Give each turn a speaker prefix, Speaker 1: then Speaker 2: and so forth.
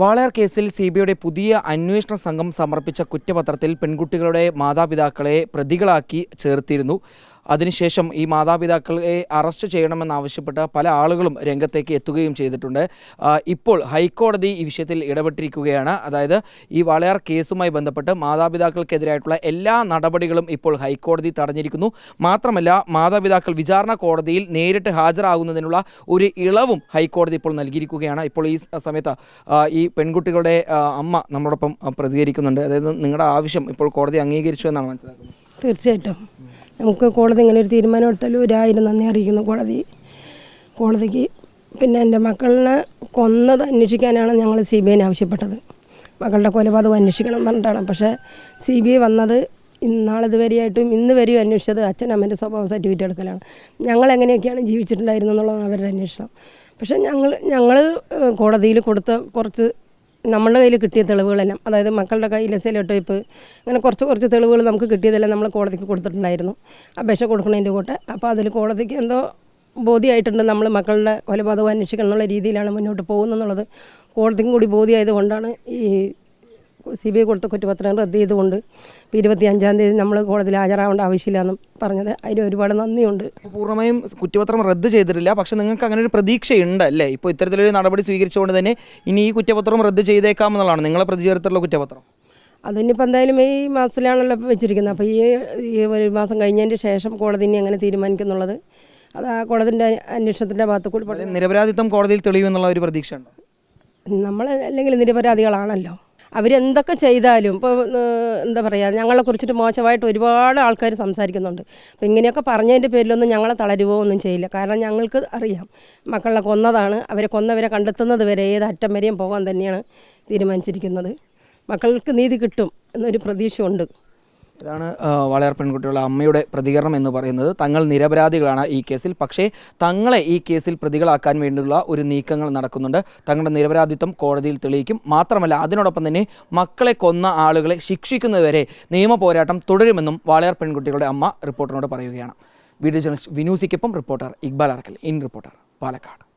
Speaker 1: വാളയാർ കേസിൽ C B ഐയുടെ പുതിയ അന്വേഷണ സംഘം സമർപ്പിച്ച കുറ്റപത്രത്തിൽ പെൺകുട്ടികളുടെ മാതാപിതാക്കളെ പ്രതികളാക്കി ചേർത്തിരുന്നു. അതിനുശേഷം ഈ മാതാപിതാക്കളെ അറസ്റ്റ് ചെയ്യണമെന്നാവശ്യപ്പെട്ട് പല ആളുകളും രംഗത്തേക്ക് എത്തുകയും ചെയ്തിട്ടുണ്ട്. ഇപ്പോൾ ഹൈക്കോടതി ഈ വിഷയത്തിൽ ഇടപെട്ടിരിക്കുകയാണ്. അതായത് ഈ വാളയാർ കേസുമായി ബന്ധപ്പെട്ട് മാതാപിതാക്കൾക്കെതിരായിട്ടുള്ള എല്ലാ നടപടികളും ഇപ്പോൾ ഹൈക്കോടതി തടഞ്ഞിരിക്കുന്നു. മാത്രമല്ല മാതാപിതാക്കൾ വിചാരണ കോടതിയിൽ നേരിട്ട് ഹാജരാകുന്നതിനുള്ള ഒരു ഇളവും ഹൈക്കോടതി ഇപ്പോൾ നൽകിയിരിക്കുകയാണ്. ഇപ്പോൾ ഈ സമയത്ത് ഈ പെൺകുട്ടികളുടെ അമ്മ നമ്മളോടൊപ്പം പ്രതികരിക്കുന്നുണ്ട്. അതായത് നിങ്ങളുടെ ആവശ്യം ഇപ്പോൾ കോടതി അംഗീകരിച്ചു എന്നാണ് മനസ്സിലാക്കുന്നത്.
Speaker 2: തീർച്ചയായിട്ടും. നമുക്ക് കോടതി ഇങ്ങനെ ഒരു തീരുമാനം എടുത്താലും ഒരായിരം നന്ദി അറിയിക്കുന്നു കോടതി. കോടതിക്ക് പിന്നെ എന്റെ മക്കളിനെ കൊന്നത് അന്വേഷിക്കാനാണ് ഞങ്ങൾ സി ബി ഐനെ ആവശ്യപ്പെട്ടത്. മക്കളുടെ കൊലപാതകം അന്വേഷിക്കണം പറഞ്ഞിട്ടാണ്. പക്ഷേ സി ബി ഐ വന്നത് ഇന്നാളിതുവരെയായിട്ടും ഇന്ന് വരെയും അന്വേഷിച്ചത് അച്ഛൻ അമ്മേന്റെ സ്വഭാവ സർട്ടിഫിക്കറ്റ് എടുക്കലാണ്. ഞങ്ങൾ എങ്ങനെയൊക്കെയാണ് ജീവിച്ചിട്ടുണ്ടായിരുന്നെന്നുള്ളതാണ് അവരുടെ അന്വേഷണം. പക്ഷേ ഞങ്ങൾ ഞങ്ങൾ കോടതിയിൽ കൊടുത്ത കുറച്ച് നമ്മളുടെ കയ്യിൽ കിട്ടിയ തെളിവുകളെല്ലാം അതായത് മക്കളുടെ കയ്യിൽ സെലോട്ടോയ്പ്പ് അങ്ങനെ കുറച്ച് കുറച്ച് തെളിവുകൾ നമുക്ക് കിട്ടിയതെല്ലാം നമ്മൾ കോടതിക്ക് കൊടുത്തിട്ടുണ്ടായിരുന്നു. അപേക്ഷ കൊടുക്കുന്നതിന്റെ കൂടെ അപ്പോൾ അതിൽ കോടതിക്ക് എന്തോ ബോധ്യമായിട്ടുണ്ട് നമ്മൾ മക്കളുടെ കൊലപാതകം അന്വേഷിക്കണം എന്നുള്ള രീതിയിലാണ് മുന്നോട്ട് പോകുന്നത് എന്നുള്ളത് കോടതിക്കും കൂടി ബോധ്യമായത് കൊണ്ടാണ് ഈ സി ബി ഐ കൊടുത്ത കുറ്റപത്രം റദ്ദ് ചെയ്തുകൊണ്ട് ഇപ്പോൾ ഇരുപത്തി അഞ്ചാം തീയതി നമ്മൾ കോടതിയിൽ ഹാജരാവേണ്ട ആവശ്യമില്ലെന്നും പറഞ്ഞത്. അതിന് ഒരുപാട് നന്ദിയുണ്ട്.
Speaker 1: പൂർണമായും കുറ്റപത്രം റദ്ദ് ചെയ്തിട്ടില്ല. പക്ഷെ നിങ്ങൾക്ക് അങ്ങനെ ഒരു പ്രതീക്ഷയുണ്ട് അല്ലേ? ഇപ്പോൾ ഇത്തരത്തിലൊരു നടപടി സ്വീകരിച്ചുകൊണ്ട് തന്നെ ഇനി ഈ കുറ്റപത്രം റദ്ദ് ചെയ്തേക്കാം എന്നുള്ളതാണ്. നിങ്ങളെ പ്രതിചേർത്തുള്ള കുറ്റപത്രം.
Speaker 2: അതിനിപ്പോൾ എന്തായാലും ഈ മാസത്തിലാണല്ലോ ഇപ്പോൾ വെച്ചിരിക്കുന്നത്. അപ്പോൾ ഈ ഈ ഒരു മാസം കഴിഞ്ഞതിന്റെ ശേഷം കോടതി ഇനി അങ്ങനെ തീരുമാനിക്കുന്നുള്ളത് അത് ആ കോടതിന്റെ അന്വേഷണത്തിന്റെ ഭാഗത്ത് കൂടി
Speaker 1: നിരപരാധിത്വം കോടതിയിൽ തെളിയുമെന്നുള്ള ഒരു പ്രതീക്ഷയുണ്ട്?
Speaker 2: നമ്മൾ അല്ലെങ്കിൽ നിരപരാധികളാണല്ലോ. അവരെന്തൊക്കെ ചെയ്താലും ഇപ്പോൾ എന്താ പറയുക ഞങ്ങളെ കുറിച്ചിട്ട് മോശമായിട്ട് ഒരുപാട് ആൾക്കാർ സംസാരിക്കുന്നുണ്ട്. അപ്പോൾ ഇങ്ങനെയൊക്കെ പറഞ്ഞതിന്റെ പേരിലൊന്നും ഞങ്ങളെ തളരുവോ ഒന്നും ചെയ്യില്ല. കാരണം ഞങ്ങൾക്ക് അറിയാം മക്കളെ കൊന്നതാണ് അവരെ കൊന്നവരെ കണ്ടെത്തുന്നത് വരെ ഏത് അറ്റം വരെയും പോകാൻ തന്നെയാണ് തീരുമാനിച്ചിരിക്കുന്നത്. മക്കൾക്ക് നീതി കിട്ടും എന്നൊരു പ്രതീക്ഷയുണ്ട്.
Speaker 1: ഇതാണ് വളയാർ പെൺകുട്ടികളുടെ അമ്മയുടെ പ്രതികരണം എന്ന് പറയുന്നത്. തങ്ങൾ നിരപരാധികളാണ് ഈ കേസിൽ. പക്ഷേ തങ്ങളെ ഈ കേസിൽ പ്രതികളാക്കാൻ വേണ്ടിയുള്ള ഒരു നീക്കങ്ങൾ നടക്കുന്നുണ്ട്. തങ്ങളുടെ നിരപരാധിത്വം കോടതിയിൽ തെളിയിക്കും. മാത്രമല്ല അതിനോടൊപ്പം തന്നെ മക്കളെ കൊന്ന ആളുകളെ ശിക്ഷിക്കുന്നതുവരെ നിയമ പോരാട്ടം തുടരുമെന്നും വാളയാർ പെൺകുട്ടികളുടെ അമ്മ റിപ്പോർട്ടറിനോട് പറയുകയാണ്. Video journalist വിനൂസിക്കൊപ്പം reporter Iqbal Arakkal. In reporter Palakkad.